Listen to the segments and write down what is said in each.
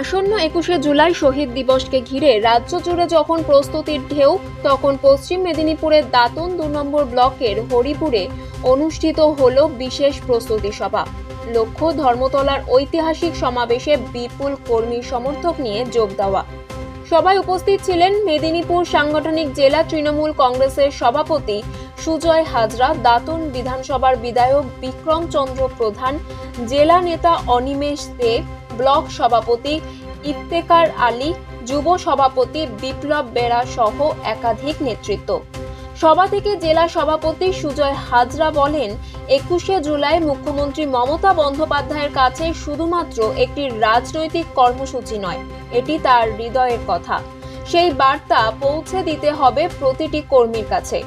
আসন্ন একুশে জুলাই শহীদ দিবসকে ঘিরে রাজ্য জুড়ে যখন প্রস্তুতির ঢেউ, তখন পশ্চিম মেদিনীপুরের দাতন দু নম্বর ব্লকের হরিপুরে অনুষ্ঠিত হল বিশেষ প্রস্তুতি সভা। লক্ষ্য, ধর্মতলার ঐতিহাসিক সমাবেশে বিপুল কর্মী সমর্থক নিয়ে যোগ দেওয়া। সভায় উপস্থিত ছিলেন মেদিনীপুর সাংগঠনিক জেলা তৃণমূল কংগ্রেসের সভাপতি সুজয় হাজরা, দাতন বিধানসভার বিধায়ক বিক্রম চন্দ্র প্রধান, জেলা নেতা অনিমেষ দে ব্লক সভাপতি ইফতেকার আলী, যুব সভাপতি বিপ্লব বেরা সহ একাধিক নেতৃত্ব। সভা থেকে জেলা সভাপতি সুজয় হাজরা বলেন, একুশে জুলাই মুখ্যমন্ত্রী মমতা বন্দ্যোপাধ্যায়ের কাছে শুধুমাত্র একটি রাজনৈতিক কর্মসূচি নয়, এটি তার হৃদয়ের কথা। সেই বার্তা পৌঁছে দিতে হবে প্রতিটি কর্মীর কাছে।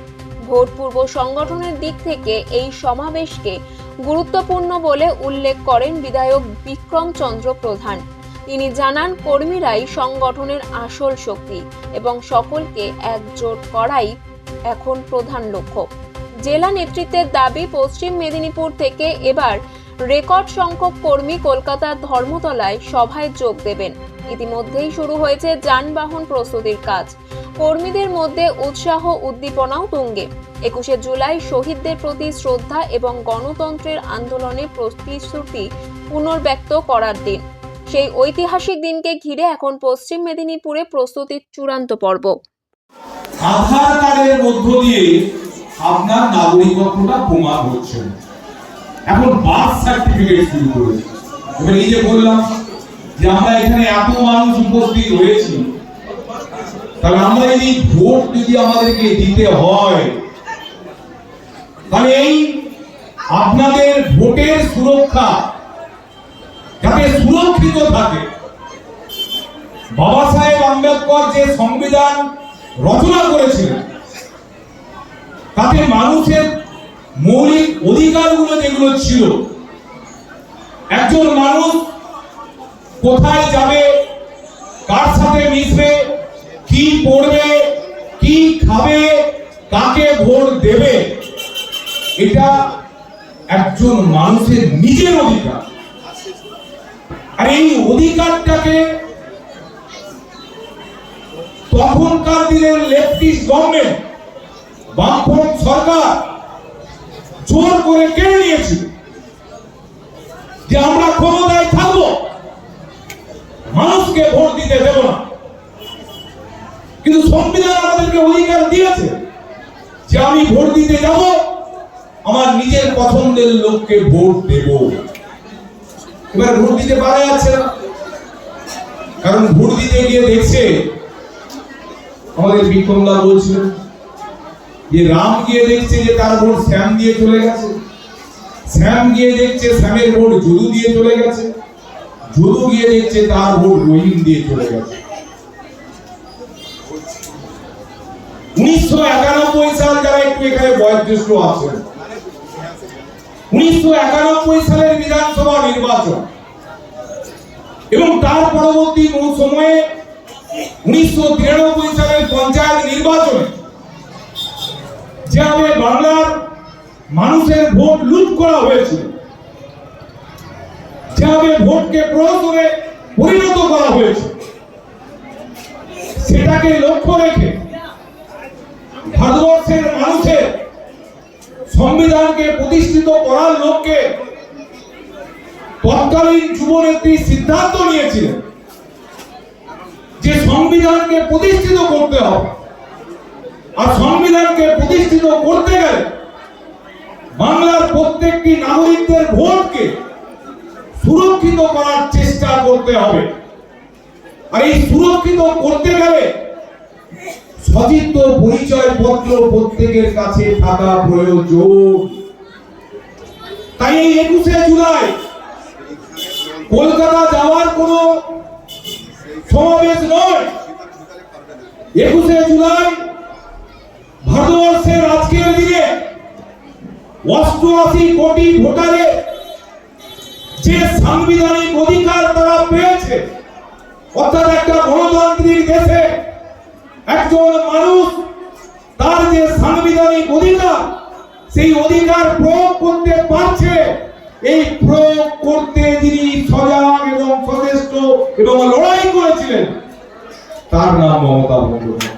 ভোটপূর্ব সংগঠনের দিক থেকে এই সমাবেশকে গুরুত্বপূর্ণ বলে উল্লেখ করেন বিধায়ক বিক্রম চন্দ্র প্রধান। তিনি জানান, কর্মীরাই সংগঠনের আসল শক্তি এবং সকলকে একজোট করাই এখন প্রধান লক্ষ্য। জেলা নেতৃত্বের দাবি, পশ্চিম মেদিনীপুর থেকে এবার রেকর্ড সংখ্যক কর্মী কলকাতার ধর্মতলায় সভায় যোগ দেবেন। ইতিমধ্যেই শুরু হয়েছে যানবাহন প্রস্তুতির কাজ। কর্মীদের মধ্যে উৎসাহ, উদ্দীপনাও তুঙ্গে। একুশে জুলাই শহীদদের প্রতি শ্রদ্ধা এবং গণতন্ত্রের আন্দোলনে প্রতিশ্রুতি পুনর্ব্যক্ত করার দিন। সেই ঐতিহাসিক দিনকে ঘিরে এখন পশ্চিম মেদিনীপুরে প্রস্তুতির চূড়ান্ত পর্ব। আধার কার্ডের মধ্য দিয়ে আপনার নাগরিকত্বটা প্রমাণ হচ্ছে। এখন বার্থ সার্টিফিকেট শুরু করেছে। এবার এই যে বললাম যে আমরা এখানে এত মানুষ উপস্থিত হয়েছি তাহলে আমরা যদি ভোট যদি আমাদেরকে দিতে হয়, তাহলে এই আপনাদের ভোটের সুরক্ষা যাতে সুরক্ষিত থাকে। বাবা সাহেব আম্বেদকর যে সংবিধান রচনা করেছিলেন, তাতে মানুষের মৌলিক অধিকারগুলো যেগুলো ছিল, একজন মানুষ কোথায় যাবে, কার সাথে মিশবে কি পড়বে, কি খাবে, কাকে ভোট দেবে, এটা একজন মানুষের নিজের অধিকার। আর এই অধিকারটাকে তখনকার দিনের লেফটিস্ট গভর্নমেন্ট বামফ্রন্ট সরকার জোর করে কেড়ে নিয়েছিল যে আমরা ক্ষমতায় থাকব, মানুষকে ভোট দিতে দেব না। কিন্তু সংবিধান আমাদেরকে অধিকার দিয়েছে যে আমি ভোট দিতে যাব, আমার নিজের পছন্দের লোককে ভোট দেব। এবার ভোট দিতে পারা যাচ্ছে না। কারণ ভোট দিতে গিয়ে দেখছে, আমাদের বিক্রমদা বলছিলেন যে রাম গিয়ে দেখছে যে তার ভোট শ্যাম দিয়ে চলে গেছে। শ্যাম গিয়ে দেখছে শ্যামের ভোট যদু দিয়ে চলে গেছে। যদু গিয়ে দেখছে তার ভোট রহিম দিয়ে চলে গেছে উনিশশো একানব্বই সাল যারা একটু এখানে বয়োজ্যেষ্ঠ আছেন? উনিশশো একানব্বই সালের বিধানসভা নির্বাচন। এবং তার পরবর্তী সময়ে উনিশশো তিরানব্বই সালের পঞ্চায়েত নির্বাচনে যেভাবে বাংলার মানুষের ভোট লুট করা হয়েছিল যেভাবে ভোটকে প্রহসনে পরিণত করা হয়েছে সেটাকে লক্ষ্য রেখে ভারতবর্ষের মানুষের সংবিধানকে প্রতিষ্ঠিত করার লক্ষ্যে তৎকালীন যুবনেত্রী সিদ্ধান্ত নিয়েছিলেন যে সংবিধানকে প্রতিষ্ঠিত করতে হবে। আর সংবিধানকে প্রতিষ্ঠিত করতে গেলে বাংলার প্রত্যেকটি নাগরিকদের ভোটকে সুরক্ষিত করার চেষ্টা করতে হবে। আর এই সুরক্ষিত করতে গেলে সচিত্র পরিচয় পত্র প্রত্যেকের কাছে থাকা প্রয়োজন। তাই একুশে জুলাই কলকাতা যাওয়ার কোনো সমাবেশ নয়। একুশে জুলাই ভারতবর্ষের আজকের দিনে অষ্টআশি কোটি ভোটারে যে সাংবিধানিক অধিকার তারা পেয়েছে, অর্থাৎ একটা গণতান্ত্রিক দেশে একজন মানুষ তার যে সাংবিধানিক অধিকার, সেই অধিকার প্রয়োগ করতে পারছে, এই প্রয়োগ করতে যিনি সজাগ এবং সচেষ্ট এবং লড়াই করেছিলেন, তার নাম মমতা বন্দ্যোপাধ্যায়।